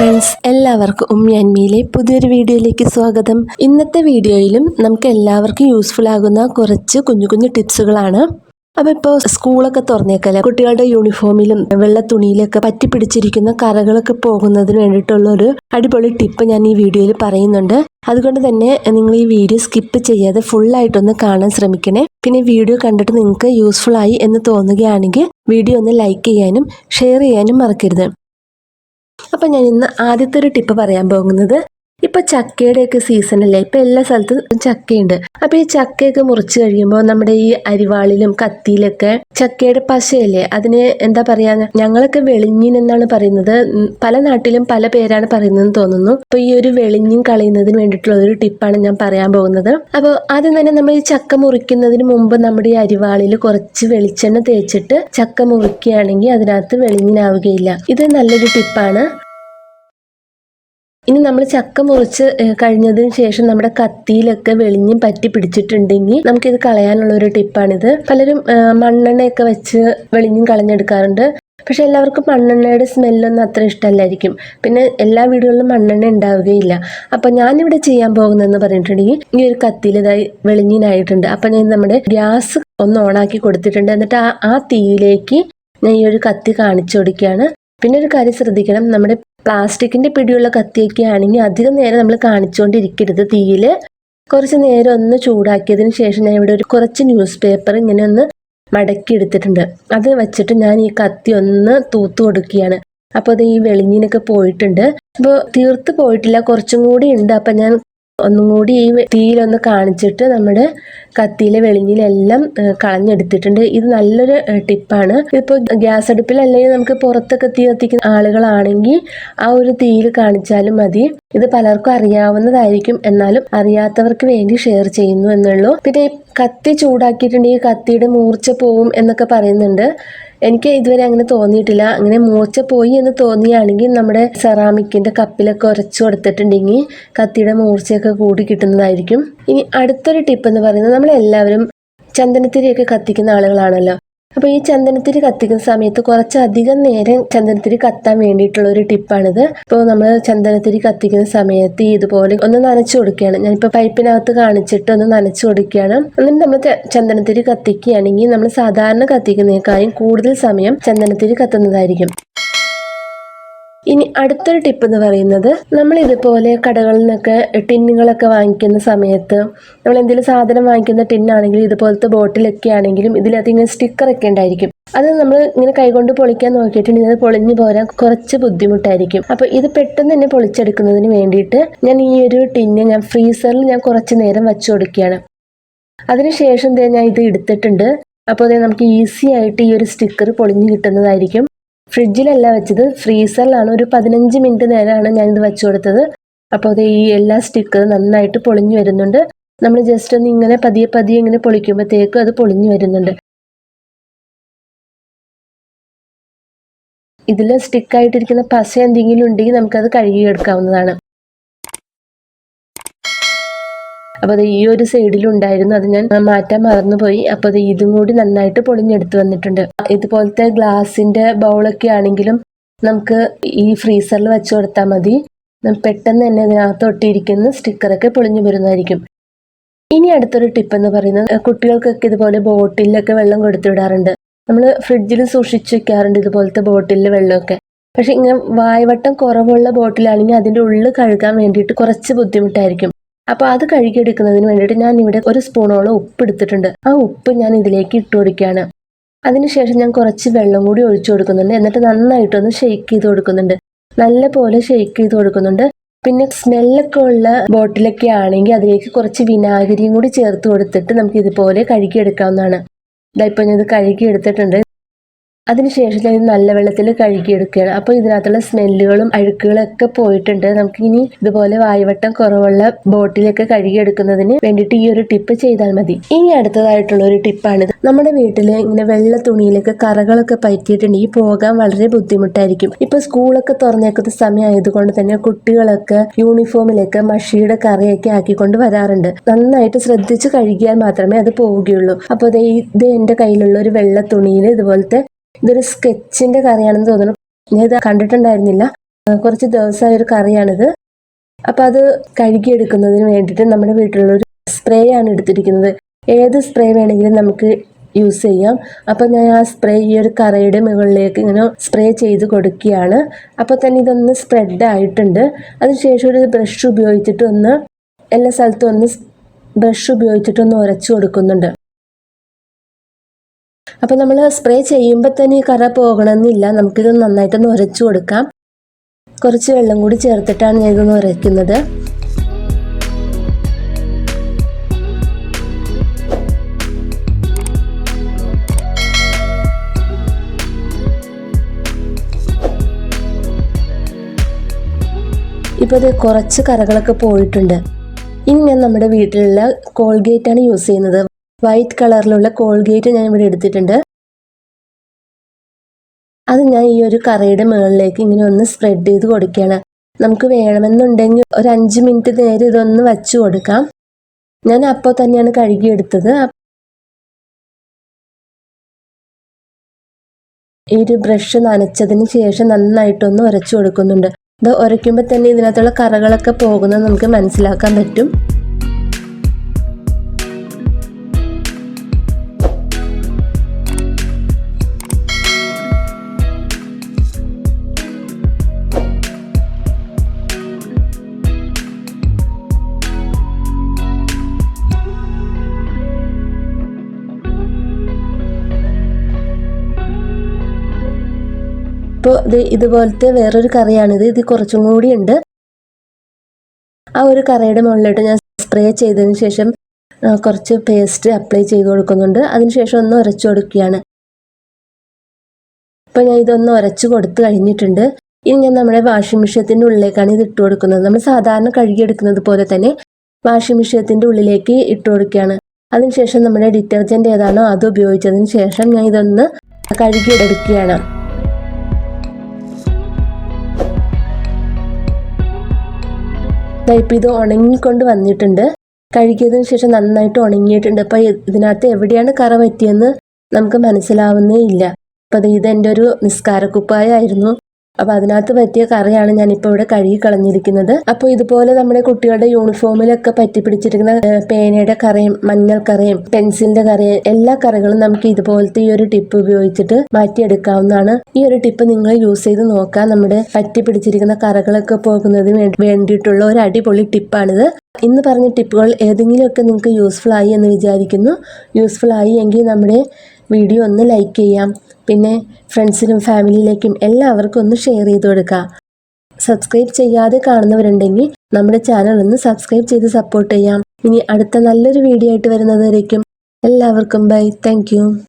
Friends എല്ലാവർക്കും ഉമ്മി പുതിയൊരു വീഡിയോയിലേക്ക് സ്വാഗതം. ഇന്നത്തെ വീഡിയോയിലും നമുക്ക് എല്ലാവർക്കും യൂസ്ഫുൾ ആകുന്ന കുറച്ച് കുഞ്ഞു കുഞ്ഞു ടിപ്സുകളാണ്. അപ്പോൾ ഇപ്പോൾ സ്കൂളൊക്കെ തുറന്നേക്കല്ലേ കുട്ടികളുടെ യൂണിഫോമിലും വെള്ള തുണിയിലൊക്കെ പറ്റി പിടിച്ചിരിക്കുന്ന കറകളൊക്കെ പോകുന്നതിന് വേണ്ടിയിട്ടുള്ള ഒരു അടിപൊളി ടിപ്പ് ഞാൻ ഈ വീഡിയോയിൽ പറയുന്നുണ്ട്. അതുകൊണ്ട് തന്നെ നിങ്ങൾ ഈ വീഡിയോ സ്കിപ്പ് ചെയ്യാതെ ഫുള്ളായിട്ടൊന്ന് കാണാൻ ശ്രമിക്കണേ. പിന്നെ വീഡിയോ കണ്ടിട്ട് നിങ്ങൾക്ക് യൂസ്ഫുൾ ആയി എന്ന് തോന്നുകയാണെങ്കിൽ വീഡിയോ ഒന്ന് ലൈക്ക് ചെയ്യാനും ഷെയർ ചെയ്യാനും മറക്കരുത്. അപ്പം ഞാൻ ഇന്ന് ആദ്യത്തെ ഒരു ടിപ്പ് പറയാൻ പോകുന്നത്. ഇപ്പൊ ചക്കയുടെയൊക്കെ സീസണല്ലേ അല്ലേ? ഇപ്പൊ എല്ലാ സ്ഥലത്തും ചക്കയുണ്ട്. അപ്പൊ ഈ ചക്കയൊക്കെ മുറിച്ച് കഴിയുമ്പോൾ നമ്മുടെ ഈ അരിവാളിലും കത്തിയിലൊക്കെ ചക്കയുടെ പശയല്ലേ? അതിന് എന്താ പറയാ? ഞങ്ങളൊക്കെ വെളിഞ്ഞിൻ എന്നാണ് പറയുന്നത്. പല നാട്ടിലും പല പേരാണ് പറയുന്നതെന്ന് തോന്നുന്നു. അപ്പൊ ഈ ഒരു വെളിഞ്ഞിൻ കളയുന്നതിന് വേണ്ടിയിട്ടുള്ള ഒരു ടിപ്പാണ് ഞാൻ പറയാൻ പോകുന്നത്. അപ്പോൾ ആദ്യം തന്നെ നമ്മൾ ഈ ചക്ക മുറിക്കുന്നതിന് മുമ്പ് നമ്മുടെ ഈ അരിവാളിൽ കുറച്ച് വെളിച്ചെണ്ണ തേച്ചിട്ട് ചക്ക മുറിക്കുകയാണെങ്കിൽ അതിനകത്ത് വെളിഞ്ഞിനാവുകയില്ല. ഇത് നല്ലൊരു ടിപ്പാണ് ഇനി നമ്മൾ ചക്ക മുറിച്ച് കഴിഞ്ഞതിന് ശേഷം നമ്മുടെ കത്തിയിലൊക്കെ വെളിഞ്ഞും പറ്റി പിടിച്ചിട്ടുണ്ടെങ്കിൽ നമുക്കിത് കളയാനുള്ള ഒരു ടിപ്പാണിത്. പലരും മണ്ണെണ്ണയൊക്കെ വെച്ച് വെളിഞ്ഞും കളഞ്ഞെടുക്കാറുണ്ട്. പക്ഷെ എല്ലാവർക്കും മണ്ണെണ്ണയുടെ സ്മെല്ലൊന്നും അത്ര ഇഷ്ടമല്ലായിരിക്കും. പിന്നെ എല്ലാ വീടുകളിലും മണ്ണെണ്ണ ഉണ്ടാവുകയില്ല. അപ്പൊ ഞാനിവിടെ ചെയ്യാൻ പോകുന്നതെന്ന് പറഞ്ഞിട്ടുണ്ടെങ്കിൽ ഈ ഒരു കത്തിയിൽ ഇതായി വെളിഞ്ഞിനായിട്ടുണ്ട്. അപ്പോൾ ഞാൻ നമ്മുടെ ഗ്യാസ് ഒന്ന് ഓണാക്കി കൊടുത്തിട്ടുണ്ട്. എന്നിട്ട് ആ ആ തീയിലേക്ക് ഞാൻ ഈ ഒരു കത്തി കാണിച്ചു കൊടുക്കുകയാണ്. പിന്നെ ഒരു കാര്യം ശ്രദ്ധിക്കണം. നമ്മുടെ പ്ലാസ്റ്റിക്കിന്റെ പിടിയുള്ള കത്തിയൊക്കെ ആണെങ്കിൽ അധികം നേരം നമ്മൾ കാണിച്ചുകൊണ്ടിരിക്കരുത് തീയിൽ. കുറച്ച് നേരം ഒന്ന് ചൂടാക്കിയതിന് ശേഷം ഞാൻ ഇവിടെ ഒരു കുറച്ച് ന്യൂസ് പേപ്പർ ഇങ്ങനെ ഒന്ന് മടക്കി എടുത്തിട്ടുണ്ട്. അത് വെച്ചിട്ട് ഞാൻ ഈ കത്തി ഒന്ന് തൂത്തു കൊടുക്കുകയാണ്. അപ്പോൾ അത് ഈ വെളിഞ്ഞിനൊക്കെ പോയിട്ടുണ്ട്. അപ്പോൾ തീർത്ത് പോയിട്ടില്ല കുറച്ചും കൂടി ഉണ്ട്. അപ്പം ഞാൻ ഒന്നും കൂടി ഈ തീയിലൊന്ന് കാണിച്ചിട്ട് നമ്മുടെ കത്തിയിലെ വെളിഞ്ഞിലെല്ലാം കളഞ്ഞെടുത്തിട്ടുണ്ട്. ഇത് നല്ലൊരു ടിപ്പാണ്. ഇതിപ്പോൾ ഗ്യാസ് അടുപ്പിൽ അല്ലെങ്കിൽ നമുക്ക് പുറത്തൊക്കെ തീ കത്തിക്കുന്ന ആളുകളാണെങ്കിൽ ആ ഒരു തീയിൽ കാണിച്ചാലും മതി. ഇത് പലർക്കും അറിയാവുന്നതായിരിക്കും. എന്നാലും അറിയാത്തവർക്ക് വേണ്ടി ഷെയർ ചെയ്യുന്നു എന്നുള്ളൂ. പിന്നെ കത്തി ചൂടാക്കിയിട്ടുണ്ടെങ്കിൽ കത്തിയുടെ മൂർച്ച പോവും എന്നൊക്കെ പറയുന്നുണ്ട്. എനിക്ക് ഇതുവരെ അങ്ങനെ തോന്നിയിട്ടില്ല. അങ്ങനെ മൂർച്ച പോയി എന്ന് തോന്നിയാണെങ്കിൽ നമ്മുടെ സെറാമിക്കിന്റെ കപ്പിലൊക്കെ ഉരച്ചു കൊടുത്തിട്ടുണ്ടെങ്കിൽ കത്തിയുടെ മൂർച്ചയൊക്കെ കൂടി കിട്ടുന്നതായിരിക്കും. ഇനി അടുത്തൊരു ടിപ്പ് എന്ന് പറയുന്നത് നമ്മളെല്ലാവരും ചന്ദനത്തിരിയൊക്കെ കത്തിക്കുന്ന ആളുകളാണല്ലോ. അപ്പോൾ ഈ ചന്ദനത്തിരി കത്തിക്കുന്ന സമയത്ത് കുറച്ചധികം നേരം ചന്ദനത്തിരി കത്താൻ വേണ്ടിയിട്ടുള്ള ഒരു ടിപ്പാണിത്. ഇപ്പൊ നമ്മൾ ചന്ദനത്തിരി കത്തിക്കുന്ന സമയത്ത് ഇതുപോലെ ഒന്ന് നനച്ചു കൊടുക്കുകയാണ്. ഞാനിപ്പോൾ പൈപ്പിനകത്ത് കാണിച്ചിട്ട് ഒന്ന് നനച്ചു കൊടുക്കുകയാണ്. എന്നിട്ട് നമ്മൾ ചന്ദനത്തിരി കത്തിക്കുകയാണെങ്കിൽ നമ്മൾ സാധാരണ കത്തിക്കുന്നതിനേക്കാളും കൂടുതൽ സമയം ചന്ദനത്തിരി കത്തുന്നതായിരിക്കും. ഇനി അടുത്തൊരു ടിപ്പ് എന്ന് പറയുന്നത് നമ്മൾ ഇതുപോലെ കടകളിൽ നിന്നൊക്കെ ടിന്നുകളൊക്കെ വാങ്ങിക്കുന്ന സമയത്ത് നമ്മൾ എന്തെങ്കിലും സാധനം വാങ്ങിക്കുന്ന ടിന്നാണെങ്കിലും ഇതുപോലത്തെ ബോട്ടിലൊക്കെ ആണെങ്കിലും ഇതിനകത്ത് ഇങ്ങനെ സ്റ്റിക്കറൊക്കെ ഉണ്ടായിരിക്കും. അത് നമ്മൾ ഇങ്ങനെ കൈകൊണ്ട് പൊളിക്കാൻ നോക്കിയിട്ടുണ്ടെങ്കിൽ അത് പൊളിഞ്ഞു പോരാൻ കുറച്ച് ബുദ്ധിമുട്ടായിരിക്കും. അപ്പോൾ ഇത് പെട്ടെന്ന് തന്നെ പൊളിച്ചെടുക്കുന്നതിന് വേണ്ടിയിട്ട് ഞാൻ ഈ ഒരു ടിന്ന് ഞാൻ ഫ്രീസറിൽ ഞാൻ കുറച്ച് നേരം വെച്ചു കൊടുക്കുകയാണ്. അതിനുശേഷം ഞാൻ ഇത് എടുത്തിട്ടുണ്ട്. അപ്പോൾ നമുക്ക് ഈസി ആയിട്ട് ഈ ഒരു സ്റ്റിക്കർ പൊളിഞ്ഞു കിട്ടുന്നതായിരിക്കും. ഫ്രിഡ്ജിലല്ല വെച്ചത്. ഫ്രീസറിലാണ്. ഒരു പതിനഞ്ച് മിനിറ്റ് നേരമാണ് ഞാനിത് വെച്ചു കൊടുത്തത്. അപ്പോൾ അത് ഈ എല്ലാ സ്റ്റിക്ക് നന്നായിട്ട് പൊളിഞ്ഞു വരുന്നുണ്ട്. നമ്മൾ ജസ്റ്റ് ഒന്ന് ഇങ്ങനെ പതിയെ പതിയെ ഇങ്ങനെ പൊളിക്കുമ്പോഴത്തേക്കും അത് പൊളിഞ്ഞു വരുന്നുണ്ട്. ഇതിൽ സ്റ്റിക്കായിട്ടിരിക്കുന്ന പശ എന്തെങ്കിലും ഉണ്ടെങ്കിൽ നമുക്കത് കഴുകിയെടുക്കാവുന്നതാണ് അപ്പോൾ അത് ഈ ഒരു സൈഡിലുണ്ടായിരുന്നു അത് ഞാൻ മാറ്റാൻ മറന്നുപോയി. അപ്പോൾ അത് ഇതും കൂടി നന്നായിട്ട് പൊളിഞ്ഞെടുത്ത് വന്നിട്ടുണ്ട്. ഇതുപോലത്തെ ഗ്ലാസിന്റെ ബൗളൊക്കെ ആണെങ്കിലും നമുക്ക് ഈ ഫ്രീസറിൽ വെച്ച് കൊടുത്താൽ മതി. പെട്ടെന്ന് തന്നെ ഇതിനകത്ത് ഒട്ടിയിരിക്കുന്ന സ്റ്റിക്കറൊക്കെ പൊളിഞ്ഞു വരുന്നതായിരിക്കും. ഇനി അടുത്തൊരു ടിപ്പ് എന്ന് പറയുന്നത് കുട്ടികൾക്കൊക്കെ ഇതുപോലെ ബോട്ടിലൊക്കെ വെള്ളം കൊടുത്തു വിടാറുണ്ട് നമ്മൾ ഫ്രിഡ്ജിൽ സൂക്ഷിച്ചു വെക്കാറുണ്ട് ഇതുപോലത്തെ ബോട്ടിലിൽ വെള്ളമൊക്കെ. പക്ഷെ ഇങ്ങനെ വായവട്ടം കുറവുള്ള ബോട്ടിലാണെങ്കിൽ അതിന്റെ ഉള്ളിൽ കഴുകാൻ വേണ്ടിയിട്ട് കുറച്ച് ബുദ്ധിമുട്ടായിരിക്കും. അപ്പോൾ അത് കഴുകിയെടുക്കുന്നതിന് വേണ്ടിയിട്ട് ഞാൻ ഇവിടെ ഒരു സ്പൂണോളം ഉപ്പ് എടുത്തിട്ടുണ്ട് ആ ഉപ്പ് ഞാൻ ഇതിലേക്ക് ഇട്ട് കൊടുക്കുകയാണ്. അതിനുശേഷം ഞാൻ കുറച്ച് വെള്ളം കൂടി ഒഴിച്ചു കൊടുക്കുന്നുണ്ട്. എന്നിട്ട് നന്നായിട്ടൊന്ന് ഷെയ്ക്ക് ചെയ്ത് കൊടുക്കുന്നുണ്ട്. നല്ല പോലെ ഷെയ്ക്ക് ചെയ്ത് കൊടുക്കുന്നുണ്ട്. പിന്നെ സ്മെല്ലൊക്കെ ഉള്ള ബോട്ടിലൊക്കെ ആണെങ്കിൽ അതിലേക്ക് കുറച്ച് വിനാഗിരിയും കൂടി ചേർത്ത് കൊടുത്തിട്ട് നമുക്ക് ഇതുപോലെ കഴുകിയെടുക്കാവുന്നതാണ്. ഇതാ ഇപ്പം ഞാൻ ഇത് കഴുകി എടുത്തിട്ടുണ്ട് അതിനുശേഷം ഇത് നല്ല വെള്ളത്തിൽ കഴുകിയെടുക്കുകയാണ്. അപ്പോൾ ഇതിനകത്തുള്ള സ്മെല്ലുകളും അഴുക്കുകളും ഒക്കെ പോയിട്ടുണ്ട്. നമുക്കിനി ഇതുപോലെ വായുവട്ടം കുറവുള്ള ബോട്ടിലൊക്കെ കഴുകിയെടുക്കുന്നതിന് വേണ്ടിയിട്ട് ഈ ഒരു ടിപ്പ് ചെയ്താൽ മതി. ഇനി അടുത്തതായിട്ടുള്ള ഒരു ടിപ്പാണ് നമ്മുടെ വീട്ടിൽ ഇങ്ങനെ വെള്ള തുണിയിലൊക്കെ കറകളൊക്കെ പറ്റിയിട്ടുണ്ടെങ്കിൽ പോകാൻ വളരെ ബുദ്ധിമുട്ടായിരിക്കും. ഇപ്പൊ സ്കൂളൊക്കെ തുറന്നേക്കുന്ന സമയമായതുകൊണ്ട് തന്നെ കുട്ടികളൊക്കെ യൂണിഫോമിലൊക്കെ മഷിയുടെ കറയൊക്കെ ആക്കിക്കൊണ്ട് വരാറുണ്ട്. നന്നായിട്ട് ശ്രദ്ധിച്ച് കഴുകിയാൽ മാത്രമേ അത് പോവുകയുള്ളൂ. അപ്പോൾ ഇത് എന്റെ കയ്യിലുള്ള ഒരു വെള്ള തുണിയിൽ ഇതുപോലത്തെ ഇതൊരു സ്കെച്ചിന്റെ കറിയാണെന്ന് തോന്നുന്നു. ഞാൻ ഇത് കണ്ടിട്ടുണ്ടായിരുന്നില്ല. കുറച്ച് ദിവസമായ ഒരു കറിയാണിത്. അപ്പോൾ അത് കഴുകിയെടുക്കുന്നതിന് വേണ്ടിയിട്ട് നമ്മുടെ വീട്ടിലുള്ള ഒരു സ്പ്രേ ആണ് എടുത്തിരിക്കുന്നത്. ഏത് സ്പ്രേ വേണമെങ്കിലും നമുക്ക് യൂസ് ചെയ്യാം. അപ്പോൾ ഞാൻ ആ സ്പ്രേ ഈ ഒരു കറയുടെ മുകളിലേക്ക് ഇങ്ങനെ സ്പ്രേ ചെയ്ത് കൊടുക്കുകയാണ്. അപ്പോൾ തന്നെ ഇതൊന്ന് സ്പ്രെഡ് ആയിട്ടുണ്ട്. അതിനുശേഷം ഒരു ബ്രഷ് ഉപയോഗിച്ചിട്ട് ഒന്ന് എല്ലാ സ്ഥലത്തും ഒന്ന് ബ്രഷ് ഉപയോഗിച്ചിട്ട് ഒന്ന് ഉരച്ചു കൊടുക്കുന്നുണ്ട്. അപ്പം നമ്മൾ സ്പ്രേ ചെയ്യുമ്പോൾ തന്നെ ഈ കറ പോകണമെന്നില്ല. നമുക്കിത് നന്നായിട്ടൊന്ന് ഉരച്ചു കൊടുക്കാം. കുറച്ച് വെള്ളം കൂടി ചേർത്തിട്ടാണ് ഞാൻ ഇതൊന്ന് ഉരയ്ക്കുന്നത്. ഇപ്പോൾ ഇത് കുറച്ച് കറകളൊക്കെ പോയിട്ടുണ്ട്. ഇനി ഞാൻ നമ്മുടെ വീട്ടിലുള്ള കോൾഗേറ്റ് ആണ് യൂസ് ചെയ്യുന്നത്. വൈറ്റ് കളറിലുള്ള കോൾഗേറ്റ് ഞാൻ ഇവിടെ എടുത്തിട്ടുണ്ട്. അത് ഞാൻ ഈ ഒരു കറയുടെ മുകളിലേക്ക് ഇങ്ങനെ ഒന്ന് സ്പ്രെഡ് ചെയ്ത് കൊടുക്കുകയാണ്. നമുക്ക് വേണമെന്നുണ്ടെങ്കിൽ ഒരു അഞ്ച് മിനിറ്റ് നേരം ഇതൊന്ന് വച്ചു കൊടുക്കാം. ഞാൻ അപ്പോൾ തന്നെയാണ് കഴുകിയെടുത്തത്. ഈ ഒരു ബ്രഷ് നനച്ചതിന് ശേഷം നന്നായിട്ടൊന്ന് ഉരച്ചു കൊടുക്കുന്നുണ്ട്. ഇത് ഉരയ്ക്കുമ്പോൾ തന്നെ ഇതിനകത്തുള്ള കറകളൊക്കെ പോകുന്നത് നമുക്ക് മനസ്സിലാക്കാൻ പറ്റും. ഇപ്പോൾ ഇത് ഇതുപോലത്തെ വേറൊരു കറിയാണിത്. ഇത് കുറച്ചും കൂടി ഉണ്ട്. ആ ഒരു കറിയുടെ മുകളിലോട്ട് ഞാൻ സ്പ്രേ ചെയ്തതിന് ശേഷം കുറച്ച് പേസ്റ്റ് അപ്ലൈ ചെയ്ത് കൊടുക്കുന്നുണ്ട്. അതിനുശേഷം ഒന്ന് ഉരച്ചു കൊടുക്കുകയാണ്. ഇപ്പോൾ ഞാൻ ഇതൊന്ന് ഉരച്ച് കൊടുത്ത് കഴിഞ്ഞിട്ടുണ്ട്. ഇനി ഞാൻ നമ്മുടെ വാഷിംഗ് മെഷീനത്തിന്റെ ഉള്ളിലേക്കാണ് ഇത് ഇട്ട് കൊടുക്കുന്നത്. നമ്മൾ സാധാരണ കഴുകിയെടുക്കുന്നത് പോലെ തന്നെ വാഷിംഗ് മെഷീനത്തിന്റെ ഉള്ളിലേക്ക് ഇട്ട് കൊടുക്കുകയാണ്. അതിനുശേഷം നമ്മുടെ ഡിറ്റർജന്റ് ഏതാണോ അത് ഉപയോഗിച്ചതിന് ശേഷം ഞാൻ ഇതൊന്ന് കഴുകിയെടുക്കുകയാണ്. ഇപ്പം ഇത് ഉണങ്ങിക്കൊണ്ട് വന്നിട്ടുണ്ട്. കഴുകിയതിന് ശേഷം നന്നായിട്ട് ഉണങ്ങിയിട്ടുണ്ട്. അപ്പൊ ഇതിനകത്ത് എവിടെയാണ് കറ പറ്റിയെന്ന് നമുക്ക് മനസ്സിലാവുന്നേ ഇല്ല. അപ്പൊ ഇത് എന്റെ ഒരു നിസ്കാരക്കുപ്പായായിരുന്നു അപ്പം അതിനകത്ത് പറ്റിയ കറിയാണ് ഞാനിപ്പോൾ ഇവിടെ കഴുകി കളഞ്ഞിരിക്കുന്നത്. അപ്പോൾ ഇതുപോലെ നമ്മുടെ കുട്ടികളുടെ യൂണിഫോമിലൊക്കെ പറ്റി പിടിച്ചിരിക്കുന്ന പേനയുടെ കറിയും മഞ്ഞൾ കറിയും പെൻസിലിന്റെ കറിയും എല്ലാ കറികളും നമുക്ക് ഇതുപോലത്തെ ഈ ഒരു ടിപ്പ് ഉപയോഗിച്ചിട്ട് മാറ്റിയെടുക്കാവുന്നതാണ്. ഈ ഒരു ടിപ്പ് നിങ്ങൾ യൂസ് ചെയ്ത് നോക്കാം നമ്മുടെ പറ്റി പിടിച്ചിരിക്കുന്ന കറകളൊക്കെ പോകുന്നതിന് വേണ്ടി വേണ്ടിയിട്ടുള്ള ഒരു അടിപൊളി ടിപ്പാണിത്. ഇന്ന് പറഞ്ഞ ടിപ്പുകൾ ഏതെങ്കിലുമൊക്കെ നിങ്ങൾക്ക് യൂസ്ഫുൾ ആയി എന്ന് വിചാരിക്കുന്നു. യൂസ്ഫുൾ ആയി എങ്കിൽ നമ്മുടെ വീഡിയോ ഒന്ന് ലൈക്ക് ചെയ്യാം. പിന്നെ ഫ്രണ്ട്സിനും ഫാമിലിയിലേക്കും എല്ലാവർക്കും ഒന്ന് ഷെയർ ചെയ്ത് കൊടുക്കുക സബ്സ്ക്രൈബ് ചെയ്യാതെ കാണുന്നവരുണ്ടെങ്കിൽ നമ്മുടെ ചാനൽ ഒന്ന് സബ്സ്ക്രൈബ് ചെയ്ത് സപ്പോർട്ട് ചെയ്യാം. ഇനി അടുത്ത നല്ലൊരു വീഡിയോ ആയിട്ട് വരുന്നതുവരേക്കും എല്ലാവർക്കും ബൈ താങ്ക്